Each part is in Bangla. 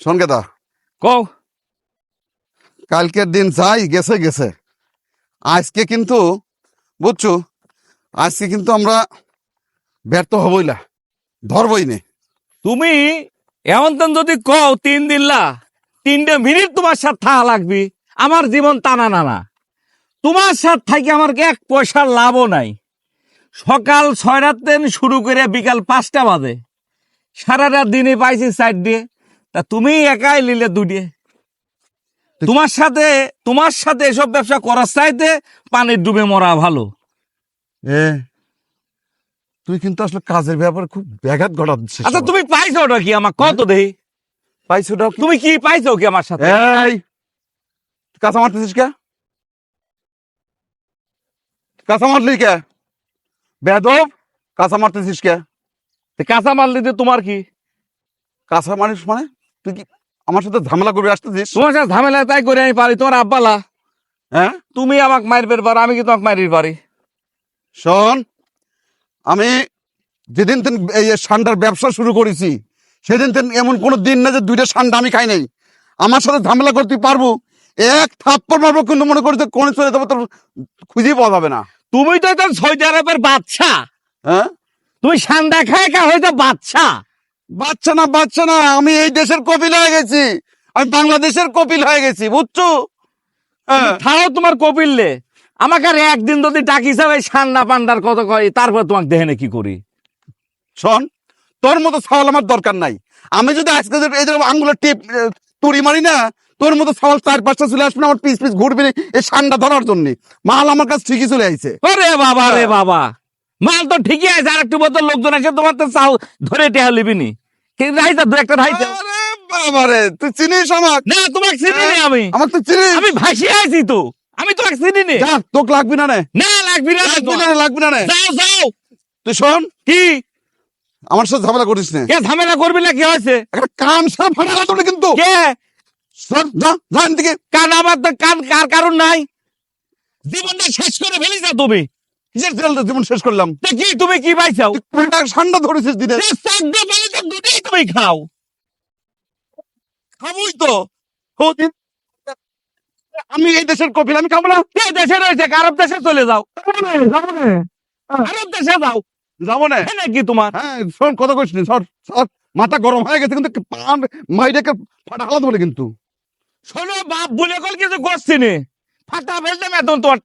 শোন গেদা। কও। কালকের দিন যাই গেছে গেছে। আজকে কিন্তু বুঝছ আজকে কিন্তু আমরা ব্যর্থ হবই না ধরবই নে। তুমি এমন তেন যদি কও তিন দিনলা তিনটে মিনিট তোমার সাথে থাকা লাগবি আমার জীবন টানা নানা তোমার সাথে থাকি আমার এক পয়সার লাভও নাই। সকাল ছয়টার দিন শুরু করে বিকাল পাঁচটা বাজে। সারা রাত দিনে পাইছি সাইড দিয়ে। তা তুমি একাই নিলে দুটিয়ে তোমার সাথে তোমার সাথে এসব ব্যবসা করার চাইতে পানির ডুবে মরা ভালো। এ তুই কিন্তু আসলে কাজের ব্যাপারে খুব ব্যাঘাত ঘটাচ্ছিস আচ্ছা তুমি পাইছো ওটা কি আমার? কত দেহি পাইছো ওটাও কি? তুমি কি পাইছো কি আমার সাথে? এই কাঁচা মারতেছিস কে? কাঁচা মারলি কে? বেদব কাঁচা মারতেছিস কে? কাঁচা দিতে তোমার কি? কাঁচা মারিস মানে? তুই কি আমার সাথে ঝামেলা করবে আসতেছিস? তোমার সাথে ঝামেলা তাই করে আমি পারি তোমার আব্বালা। হ্যাঁ? তুমি আমাকে মারবে পারো আমি কি তোমাকে মারির পারি শোন আমি যেদিন থেকে এই সান্ডার ব্যবসা শুরু করেছি সেদিন থেকে এমন কোনো দিন না যে দুইটা সান্ডা আমি খাই নাই। আমার সাথে ঝামেলা করতে পারব এক থাপ্পড় মারবো কিন্তু মনে করি যে কোনে চলে যাব তোর খুঁজেই পাওয়া যাবে না। তুমি তো সৌদি আরবের বাচ্চা হ্যাঁ? তুমি সান্দা খায় কা হয়তো বাচ্চা বাচ্চা না বাচ্চা না আমি এই দেশের কপিল হয়ে গেছি। আমি বাংলাদেশের কপিল হয়ে গেছি বুঝছ? হ্যাঁ। থাও তোমার কপিললে আমাকে আর একদিন যদি ডাকি যাবে সান্ডা পান্ডার কত কয় তারপর তোমাকে দেখে কি করি। শোন তোর মতো ছাওয়াল আমার দরকার নাই। আমি যদি আজকে এই যে আঙ্গুলের টিপ তুড়ি মারি না তোর মতো ছাওয়াল চার পাঁচটা চলে আসবে না আমার পিস পিস ঘুরবে এই সান্ডা ধরার জন্য। মাল আমার কাছে ঠিকই চলে আইছে। ওরে বাবা রে বাবা। মাল তো ঠিকই আছে আর একটু বছর লোকজন এসে তোমার তো চাও ধরে টেহা লিবিনি রাইতা দু একটা রাইতা আরে তুই চিনিস আমার না তোমাকে চিনি নি আমি। আমার তুই চিনিস? আমি ভাসি আছি তো। আমি তোমাকে চিনি নি। যা তোকে লাগবি না না। লাগবি না লাগবি না লাগবি না যাও যাও। তুই শোন কি? আমার সাথে ঝামেলা করিস না। কে ঝামেলা করবি না কি হয়েছে? একটা কান সারা ফাটা তোর কিন্তু। কে? শোন, যা যা থেকে কান আমার তো কান কার কারণ নাই? জীবনটা শেষ করে ফেলিস না তুমি। কিসের ছেলেটা জীবন শেষ করলাম। কি তুমি কি পাইছাও ঠান্ডা ধরেছিস দিনে। দুটোই তুমি খাও। খাবই তো। আমি এই দেশের কপিল আমি খাব না? কে দেশে রয়েছে? আরব দেশে চলে যাও। আরব দেশে যাও। যাব না। নাকি তোমার? হ্যাঁ শোন কথা কইস সর সর মাথা গরম হয়ে গেছে কিন্তু পান মাইটাকে ফাটা হালাত বলে কিন্তু। শোনো বাপ বলে কল কিছু করছি নে। ফাটা ফেলতে এখন তোমার।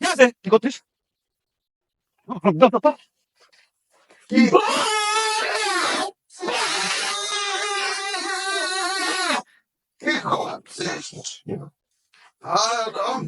ঠিক আছে? কি করছিস? কি কি করছিস আরাম